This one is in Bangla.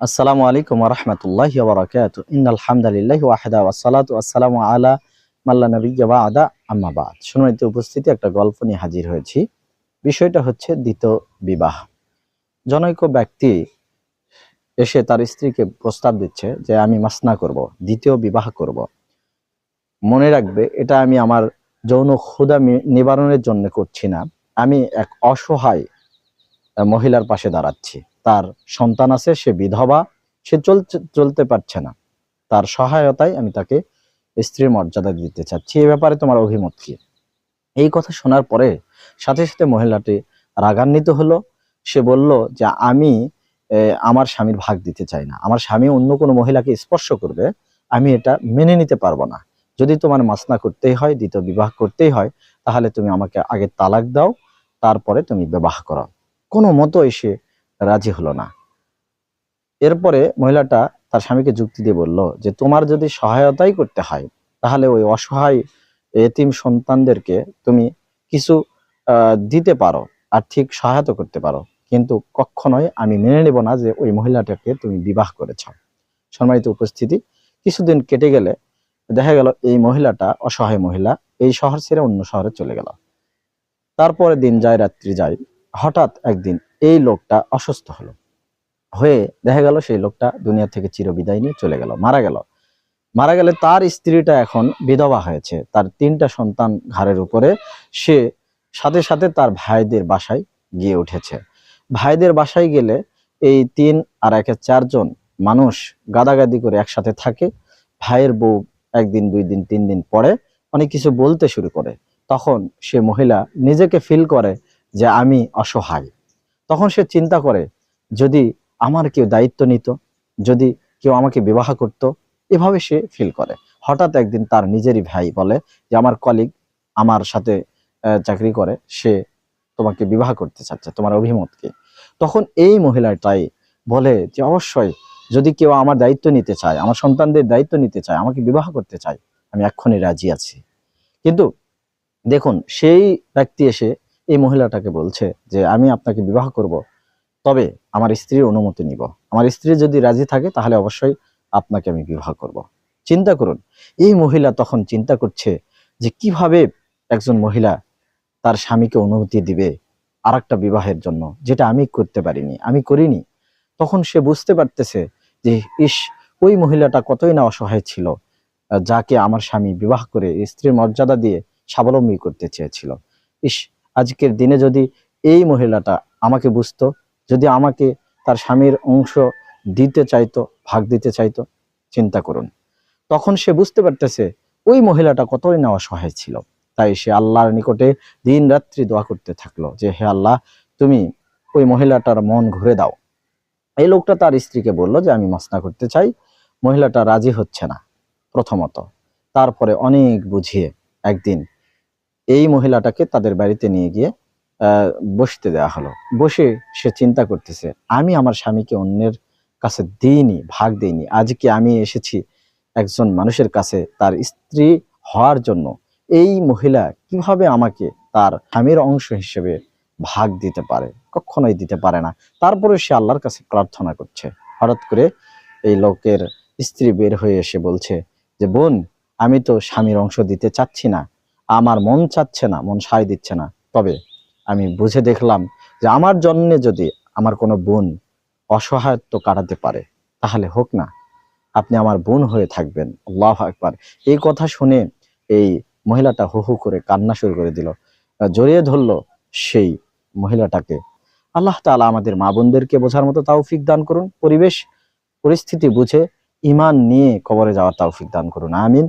আসসালামু আলাইকুম রহমতুল্লাহ বরকাত ইন্নাল হামদুলিল্লাহ ওয়াহদা ওয়াসালাতু আসসালামু আলা মাল্লা নবী বাদা। আম্মাবাদ সম্মানিত উপস্থিতি, একটা গল্প নিয়ে হাজির হয়েছি। বিষয়টা হচ্ছে দ্বিতীয় বিবাহ। জনৈক ব্যক্তি এসে তার স্ত্রীকে প্রস্তাব দিচ্ছে যে, আমি মাসনা করব, দ্বিতীয় বিবাহ করব। মনে রাখবে, এটা আমি আমার যৌন ক্ষুদা নিবারণের জন্য করছি না। আমি এক অসহায় মহিলার পাশে দাঁড়াচ্ছি। তার সন্তান আছে, সে বিধবা, সে চলতে পারছে না। তার সহায়তায় আমি তাকে স্ত্রীর মর্যাদা দিতে চাচ্ছি। এ ব্যাপারে তোমার অভিমত কি? এই কথা শোনার পরে সাথে সাথে মহিলাটি রাগান্বিত হলো। সে বলল যে, আমি আমার স্বামীর ভাগ দিতে চাই না। আমার স্বামী অন্য কোনো মহিলাকে স্পর্শ করবে, আমি এটা মেনে নিতে পারব না। যদি তোমার মাসনা করতেই হয়, দ্বিতীয় বিবাহ করতেই হয়, তাহলে তুমি আমাকে আগে তালাক দাও, তারপরে তুমি বিবাহ করো কোনো মতো এসে রাজি হলো না। এরপরে মহিলাটা তার স্বামীকে যুক্তি দিয়ে বলল যে, তোমার যদি সহায়তাই করতে হয়, তাহলে ওই অসহায় এতিম সন্তানদেরকে তুমি কিছু দিতে পারো আর্থিক সহায়তা করতে পারো। কিন্তু কখনোই আমি মেনে নেব না যে ওই মহিলাটাকে তুমি বিবাহ করেছ। সম্মানিত উপস্থিতি, কিছুদিন কেটে গেলে দেখা গেল এই মহিলাটা অসহায় মহিলা, এই শহর ছেড়ে অন্য শহরে চলে গেল। তারপরে দিন যায়, রাত্রি যায়, হঠাৎ একদিন এই লোকটা অসুস্থ হলো। হয়ে দেখা গেল সেই লোকটা দুনিয়া থেকে চিরবিদায় নিয়ে চলে গেল, মারা গেল। মারা গেলে তার স্ত্রীটা এখন বিধবা হয়েছে। তার তিনটা সন্তান ঘাড়ের উপরে। সে সাথে সাথে তার ভাইদের বাসায় গিয়ে উঠেছে। ভাইদের বাসায় গেলে এই তিন আর একে চারজন মানুষ গাদাগাদি করে একসাথে থাকে। ভাইয়ের বউ একদিন, দুই দিন, তিন দিন পরে অনেক কিছু বলতে শুরু করে। তখন সে মহিলা নিজেকে ফিল করে যে আমি অসহায়। তখন সে চিন্তা করে, যদি আমার কেউ দায়িত্ব নিত, যদি কেউ আমাকে বিবাহ করত, এভাবে সে ফিল করে। হঠাৎ একদিন তার নিজেরই ভাই বলে যে, আমার কলিগ আমার সাথে চাকরি করে, সে তোমাকে বিবাহ করতে চাচ্ছে, তোমার অভিমত কি তখন এই মহিলাটাই বলে যে, অবশ্যই, যদি কেউ আমার দায়িত্ব নিতে চায়, আমার সন্তানদের দায়িত্ব নিতে চায়, আমাকে বিবাহ করতে চায়, আমি এক্ষুনি রাজি আছি। কিন্তু দেখুন, সেই ব্যক্তি এসে এই মহিলাটাকে বলছে যে, আমি আপনাকে বিবাহ করব, তবে আমার স্ত্রীর অনুমতি নিব। আমার স্ত্রী যদি রাজি থাকে, তাহলে অবশ্যই আপনাকে আমি বিবাহ করব। চিন্তা করুন, এই মহিলা তখন চিন্তা করছে যে, কীভাবে একজন মহিলা তার স্বামীকে অনুমতি দিবে আর বিবাহের জন্য, যেটা আমি করতে পারিনি, আমি করিনি। তখন সে বুঝতে পারতেছে যে, ইস, ওই মহিলাটা কতই না অসহায় ছিল যাকে আমার স্বামী বিবাহ করে স্ত্রীর মর্যাদা দিয়ে স্বাবলম্বী করতে চেয়েছিল। ইস আজকের দিনে যদি এই মহিলাটা আমাকে বুঝতো, যদি আমাকে তার স্বামীর অংশ দিতে চাইতো, ভাগ দিতে চাইতো, চিন্তা করুন। তখন সে বুঝতে পারতেছে ওই মহিলাটা কতই না অসহায় ছিল। তাই সে আল্লাহর নিকটে দিন রাত্রি দোয়া করতে থাকল যে, হে আল্লাহ, তুমি ওই মহিলাটার মন ঘুরে দাও। এই লোকটা তার স্ত্রীকে বলল যে, আমি মাসনা করতে চাই, মহিলাটা রাজি হচ্ছে না। প্রথমত। তারপরে অনেক বুঝিয়ে একদিন এই মহিলাটাকে তাদের বাড়িতে নিয়ে গিয়ে বসতে দেওয়া হলো। বসে সে চিন্তা করতেছে, আমি আমার স্বামীকে অন্যের কাছে দিইনি, ভাগ দিইনি। আজকে আমি এসেছি একজন মানুষের কাছে তার স্ত্রী হওয়ার জন্য? এই মহিলা কীভাবে আমাকে তার স্বামীর অংশ হিসেবে ভাগ দিতে পারে? কখনোই দিতে পারে না। তারপরে সে আল্লাহর কাছে প্রার্থনা করছে। হঠাৎ করে এই লোকের স্ত্রী বের হয়ে এসে বলছে যে, বোন, আমি তো স্বামীর অংশ দিতে চাচ্ছি না। আমার মন চাচ্ছে না, মন সায় দিচ্ছে না। তবে আমি বুঝে দেখলাম যে আমার জন্যে যদি আমার কোনো বোন অসহায়ত্ব কাটাতে পারে, তাহলে হোক না। আপনি আমার বোন হয়ে থাকবেন। আল্লাহ একবার এই কথা শুনে এই মহিলাটা হু হু করে কান্না শুরু করে দিল। জড়িয়ে ধরলো সেই মহিলাটাকে। আল্লাহ তাআলা আমাদের মা বোনদেরকে বোঝার মতো তৌফিক দান করুন। পরিবেশ, পরিস্থিতি বুঝে ইমান নিয়ে কবরে যাওয়ার তৌফিক দান করুন। আমিন।